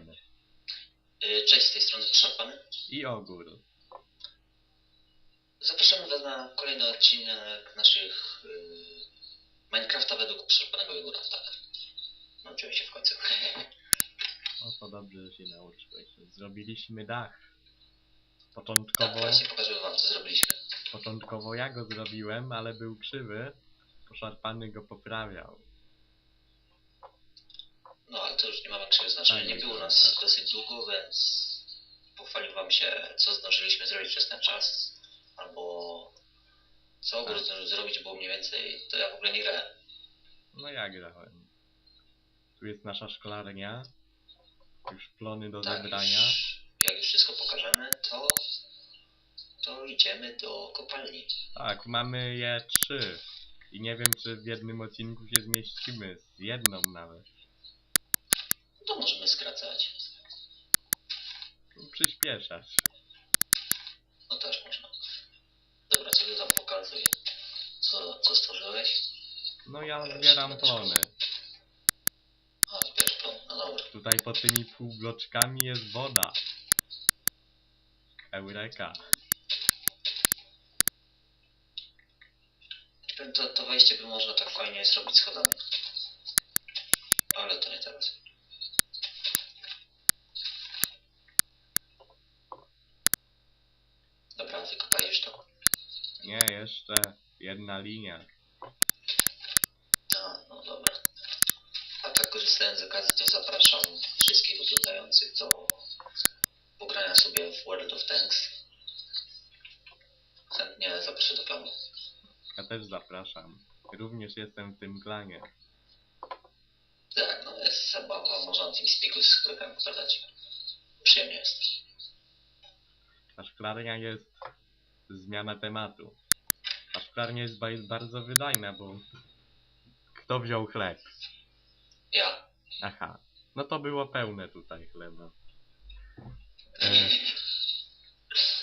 Y, Cześć, z tej strony Szarpany. I ogór. Zapraszamy Was na kolejny odcinek naszych y, Minecrafta według Szarpanego Jegora. Tak. Nauczyłem się w końcu. O to dobrze, że się nauczyłeś. Zrobiliśmy dach. Tak, Początkowo, właśnie pokażę Wam, co zrobiliśmy. początkowo ja go zrobiłem, ale był krzywy. Poszarpany go poprawiał. To już nie ma większego znaczenia. Nie było nas tak. dosyć długo, więc pochwalił Wam się, co zdążyliśmy zrobić przez ten czas. Albo co Ogór Tak. zdążył zrobić, bo mniej więcej to ja w ogóle nie grałem. No ja grałem. Tu jest nasza szklarnia. Już plony do Tak, zebrania. już, jak już wszystko pokażemy, to, to idziemy do kopalni. Tak, mamy je trzy. I nie wiem, czy w jednym odcinku się zmieścimy. Z jedną nawet. To możemy skracać. Przyspieszać. No też można. Dobra, co ty tam pokazuj? Co, co stworzyłeś? No ja zbieram plony. A, zbierz plon, no dobra. Tutaj pod tymi półbloczkami jest woda. Eureka. To, to wejście by można tak fajnie zrobić schodami. Ale to nie teraz. Dobra, wykopajesz to. Nie, jeszcze jedna linia. A, no dobra. A tak korzystając z okazji, to zapraszam wszystkich oglądających do pogrania sobie w World of Tanks. Chętnie zaproszę do planu. Ja też zapraszam. Również jestem w tym klanie. Tak, no jest zabawa, można na TeamSpeaku z sklepem pokazać. Przyjemnie jest. Ta szklarnia jest zmiana tematu. Szklarnia jest ba- bardzo wydajna, bo kto wziął chleb? Ja. Aha. No to było pełne tutaj chleba. E,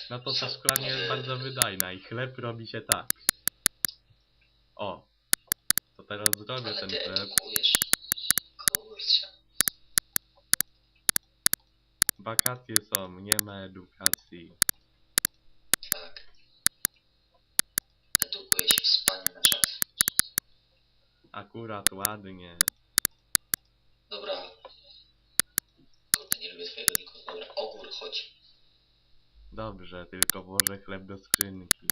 no to ta szklarnia jest bardzo wydajna i chleb robi się tak. O. To teraz zrobię Ale ten ty chleb. edukujesz. Kurczę. Wakacje są, nie ma edukacji. Tak. Edukuję się w spaniu na czas. Akurat ładnie. Dobra. Kurde, nie lubię twojego niku. Dobra, ogór, chodź. Dobrze, tylko włożę chleb do skrzynki.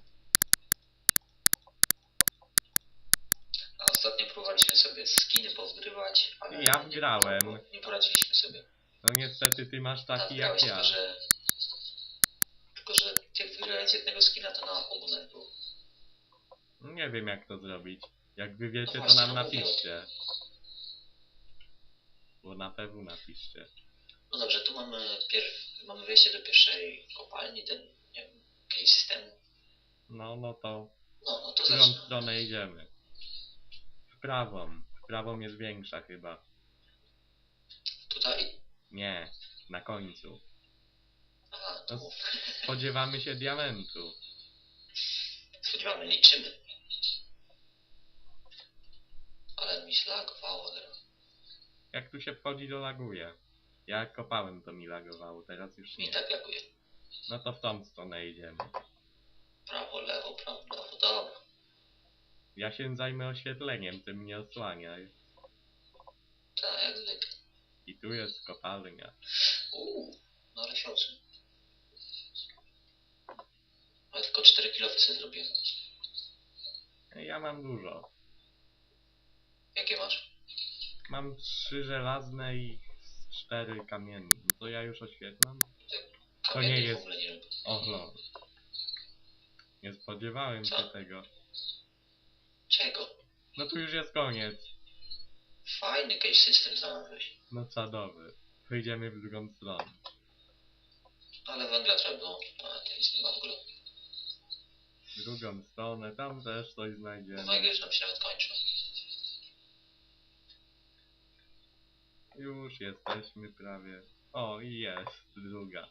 A ostatnio próbowaliśmy sobie skiny pozgrywać, ale Ja nie- wgrałem. Nie poradziliśmy sobie. No niestety ty masz Tak, taki jak ja. Tylko, że... Tylko, że jak wygrałeś jednego skina, to na nawet było. Nie wiem jak to zrobić. Jak wy wiecie, to nam napiszcie. Bo na pewno napiszcie. No dobrze, tu mamy pierw... mamy wejście do pierwszej kopalni, ten, nie wiem, systemu. No, no to No, no w to którą zacznę. stronę idziemy? W prawą. W prawą jest większa chyba. Tutaj? Nie, na końcu. Aha, to No. Spodziewamy się diamentu. Spodziewamy, liczymy. Ale mi teraz. Jak tu się wchodzi, to laguje. Ja jak kopałem, to mi lagowało, teraz już Mi nie. tak laguje. No to w tą stronę idziemy. Prawo, lewo, prawo, lewo, dobra. Ja się zajmę oświetleniem, ty mnie osłaniaj. Tak, jak zwykle. I tu jest kopalnia. Uuu, no ale siocy. Ale tylko 4 kilo sobie zrobiłem. Ja mam dużo. Jakie masz? Mam trzy żelazne i cztery kamienne. No to ja już oświetlam? To nie Kamiennych jest- ogóle nie lubię. O lol. Nie spodziewałem się tego. Czego? No tu już jest koniec. Fajny case system znalazłeś. No cadowy. Wyjdziemy w drugą stronę. Ale węgla trzeba było. A, to nic nie ma w ogóle. W drugą stronę, tam też coś znajdziemy. Węgiel już nam się nawet kończył. Już jesteśmy prawie. O, i jest druga.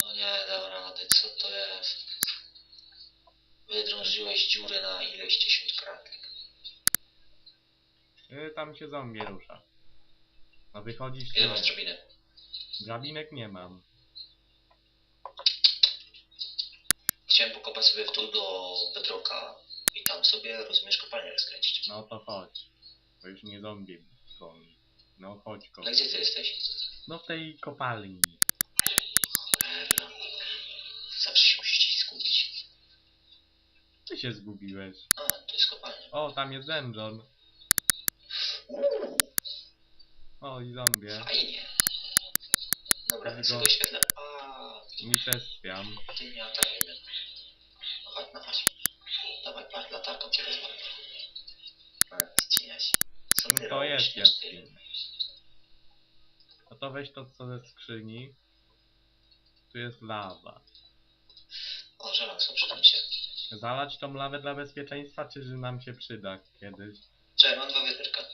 No nie, dam rady, co to jest? Wydrążyłeś dziurę na ileś dziesiąt kratek. Y, Tam się zombie rusza. No wychodzisz Ile masz nie? drabiny? Drabinek nie mam. Chciałem pokopać sobie w dół do bedroka i tam sobie, rozumiesz, kopalnię rozkręcić. No to chodź. Bo już nie zombie goni. No chodź ko. No gdzie ty jesteś? No w tej kopalni. Cholera. Zawsze się musisz zgubić. Ty się zgubiłeś. A, to jest kopalnia. O, tam jest dungeon. O, i zombie. fajnie. Dobra, Tego- ja sobie oświetlę. A, Unicestwiam. ty nie atakujmy. No chodź, no chodź. Dawaj, patrz, latarką cię rozwalę. A, ty cieniaś. Co ty No to jest jaskinia. No to weź to co ze skrzyni. Tu jest lawa. O, żelazo, przyda mi się. Zalać tą lawę dla bezpieczeństwa, czy że nam się przyda kiedyś? Czekaj, mam dwa wiaderka.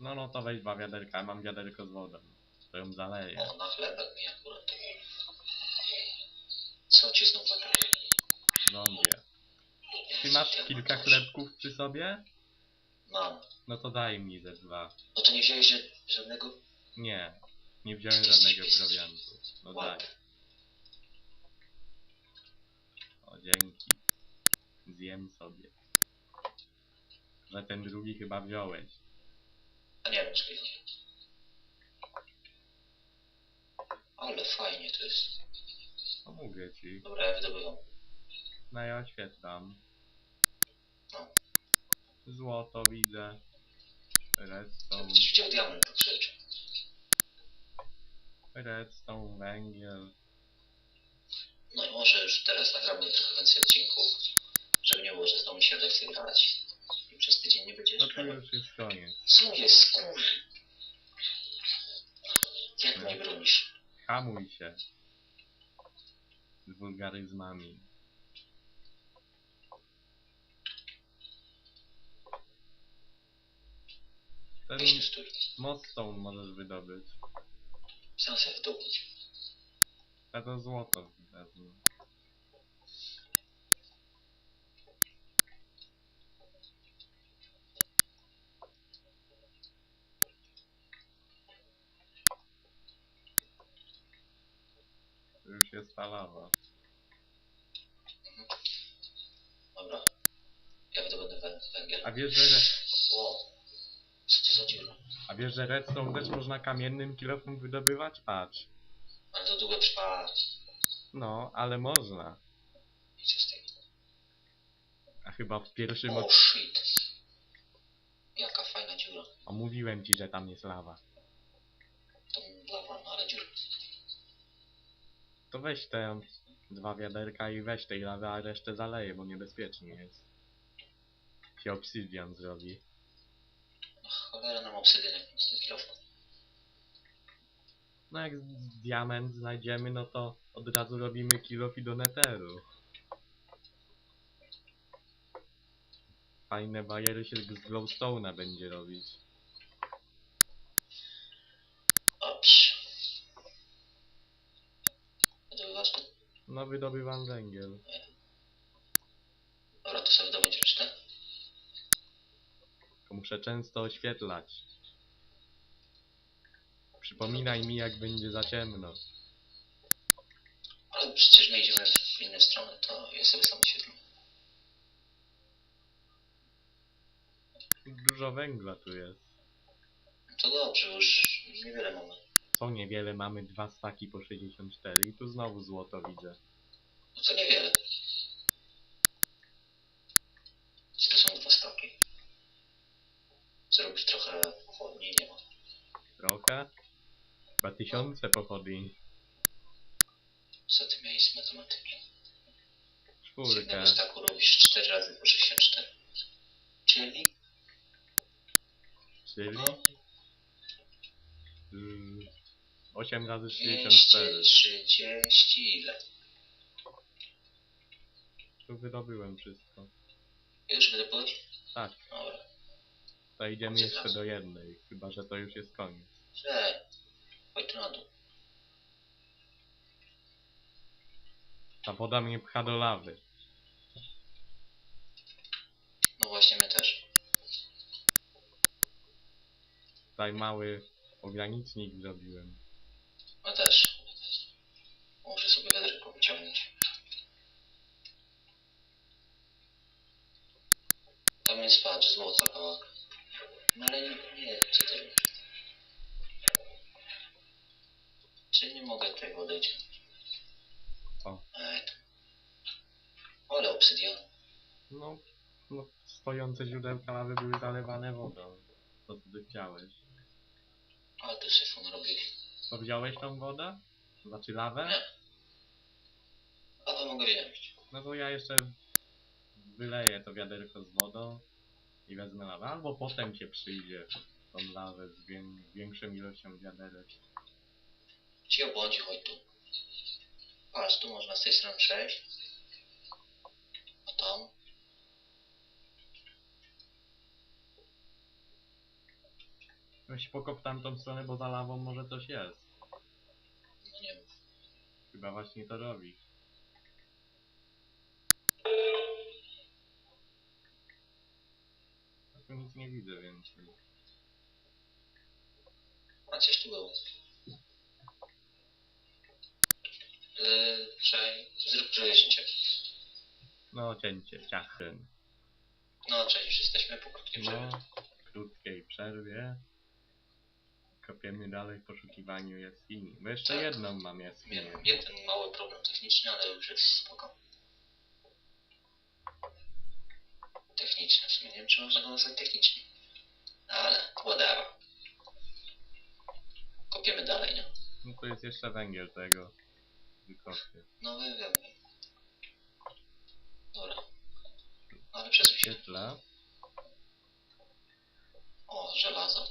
No no to weź dwa wiaderka, ja mam wiaderko z wodą. To ją zaleję. O, na chlebek mi akurat. Co ci znów atakuje? Zombie. Ty masz kilka chlebków przy sobie? Mam. No to daj mi ze dwa. No to nie wziąłeś żadnego... Nie, nie wziąłem żadnego prowiantu. No daj. O, dzięki. Zjem sobie. Że ten drugi chyba wziąłeś. A nie nie. Ale fajnie to jest. No mówię ci. Dobra, ja wydobywam. No ja oświetlam. No. Złoto widzę. Redstone, Będziesz widział diament po krzyczy. redstone, węgiel. No i może już teraz nagramy trochę więcej odcinków, żeby nie było, że znowu się chce grać. I przez tydzień nie będzie No to już jest koniec. Co jest kur... Jak mnie bronisz? Hamuj się. Z wulgaryzmami. Ten Weź tu stój. moststone możesz wydobyć. Sam sobie wydobyć. A to złoto wezmę. Już jest ta lawa. Dobra. Ja wydobędę wę- węgiel. A wiesz, że, re- Ło. Co to za dziura? a wiesz, że redstone też można kamiennym kilofem wydobywać? Patrz. Ale to długo trwa. No, ale można. I co z tego? A chyba w pierwszym O od... shit. Jaka fajna dziura. omówiłem ci, że tam jest lawa. To lawa, no ale dziura. To weź te dwa wiaderka i weź tej lawy, a resztę zaleje, bo niebezpiecznie jest. Się obsydian zrobi. Cholera nam obsydian jak nic nie. No jak diament znajdziemy, no to od razu robimy kilof i do neteru. Fajne bariery się z glowstone'a będzie robić. Ops. No wydobywam węgiel. Dobra, to sobie wydobędzie resztę. Tylko muszę często oświetlać. Przypominaj mi jak będzie za ciemno. Ale przecież my idziemy w inną stronę, to ja sobie sam oświetlę. Dużo węgla tu jest. To dobrze, już niewiele mamy. Co niewiele mamy dwa staki po 64 i tu znowu złoto widzę. No to niewiele. Czy to są dwa stopy? Zrobić trochę pochodni, nie ma. Trochę? Chyba tysiące pochodni. Co ty miałeś z matematyki? Z Czwórkę. jednego staku robisz 4 razy po 64. Czyli? Czyli? Mm, 8 razy 64. 230 ile? Tu wydobyłem wszystko. Już wydobyłeś? Tak, Dobra. To idziemy jeszcze do jednej. Chyba, że to już jest koniec. Źle. Chodź na dół. Ta woda mnie pcha do lawy. No właśnie, my też. Tutaj mały Ogranicznik zrobiłem. Ja też. Muszę sobie wiaderko wyciągnąć. Tam jest patrz, złota kawałek. No ale nie, ty robisz? Czy nie mogę tutaj odejść? O. Ej, to. Ale obsydian. No, no stojące źródełka lawy były zalewane wodą. To co ty chciałeś. Ale ty syfon robisz. To wziąłeś tą wodę? Znaczy lawę? Nie. A to mogę wziąć. No to ja jeszcze wyleję to wiaderko z wodą i wezmę lawę. Albo potem się przyjdzie tą lawę z wię- większą ilością wiaderek. Ci obłądzi, chodź tu. Patrz, tu można z tej strony przejść. A tam? Weź pokop tamtą stronę, bo za lawą może coś jest. No nie wiem. Chyba właśnie to robi. Tu nic nie widzę więcej. A coś tu było. Yy, czekaj, zrób przejeźdźcie. No cięcie, ciachyn. No, cześć, już jesteśmy po krótkiej przerwie. No, krótkiej przerwie. Kopiemy dalej w poszukiwaniu jaskini. Bo jeszcze Tak. jedną mam jaskinię. Miałem jeden mały problem techniczny, ale już jest spoko. Techniczny, w sumie nie wiem, czy można go nazwać techniczny. Ale, whatever. Kopiemy dalej, nie? No to jest jeszcze węgiel tego. Wykopię. No wiem, wiem, wiem. Dobra. Ale przesuń się. Świetle. O, żelazo.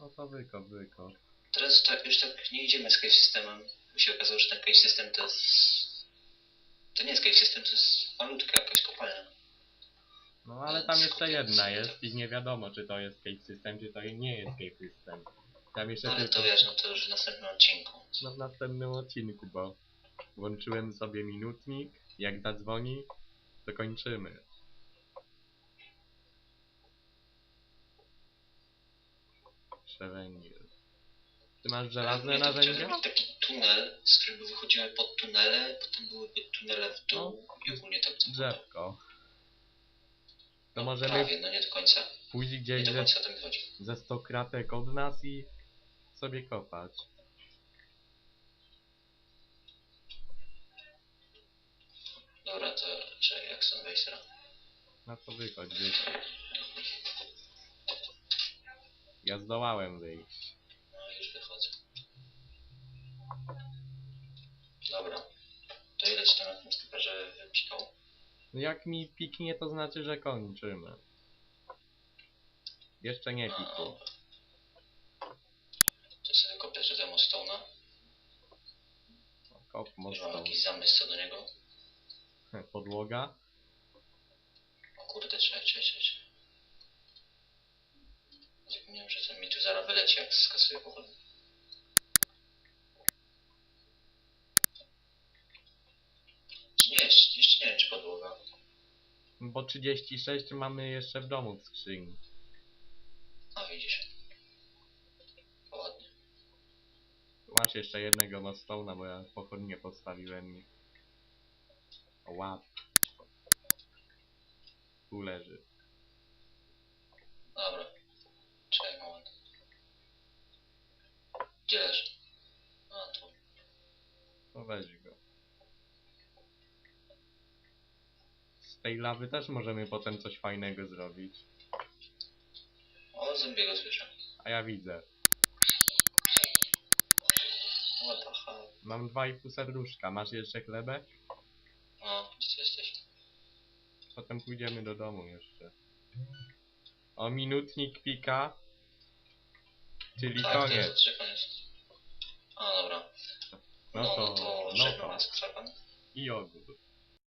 No to wykop, wykop. Teraz tak, już tak nie idziemy z cave systemem. Bo się okazało, że ten cave system to jest... To nie jest cave system, to jest malutka jakaś kopalnia. No ale tam jeszcze jedna jest i nie wiadomo czy to jest cave system, czy to nie jest cave system. Tam jeszcze Ale tylko to wiesz, no to już w następnym odcinku. no, w następnym odcinku, bo włączyłem sobie minutnik, jak zadzwoni, to kończymy. Jeszcze węgiel. Ty masz żelazne chciałem narzędzia? zrobić taki tunel, z którego wychodzimy pod tunele, potem byłyby tunele w dół i ogólnie tak Drzewko. To możemy Prawie, no nie do końca. pójść Nie gdzieś do ze, końca chodzi. ze 100 kratek od nas i sobie kopać. Dobra, to czekaj, jak stąd wejść teraz? Na to wychodź, wychodź. Ja zdołałem wyjść. No już wychodzę. Dobra. To ile ci tam na tym stuperze wypikało? No Jak mi piknie, to znaczy, że kończymy. Jeszcze nie pikło. To sobie kopię tutaj Mostone'a. Kop Może mam mocno. jakiś zamysł co do niego. Podłoga. O kurde, czekaj, czekaj, czekaj. Zapomniałem, że ten mi tu zaraz wyleci, jak skasuję pochodnie. Czy nie, jeszcze, jeszcze nie wiem, czy podłoga. Bo 36 mamy jeszcze w domu w skrzyni. A widzisz. Ładnie. Masz jeszcze jednego mostona, bo ja pochodnie postawiłem. Łap. Tu leży. Dobra. Czekaj moment. Gdzie leży? A, tu. No weź go. Z tej lawy też możemy potem coś fajnego zrobić. O, zombiego słyszę. A ja widzę. What the hell? Mam dwa i pół serduszka. Masz jeszcze chlebek? O, gdzie ty jesteś? Potem pójdziemy do domu jeszcze. O, minutnik pika. Czyli tak, to koniec. koniec. A, dobra. No no to, to no żegnam to. was. I ogór.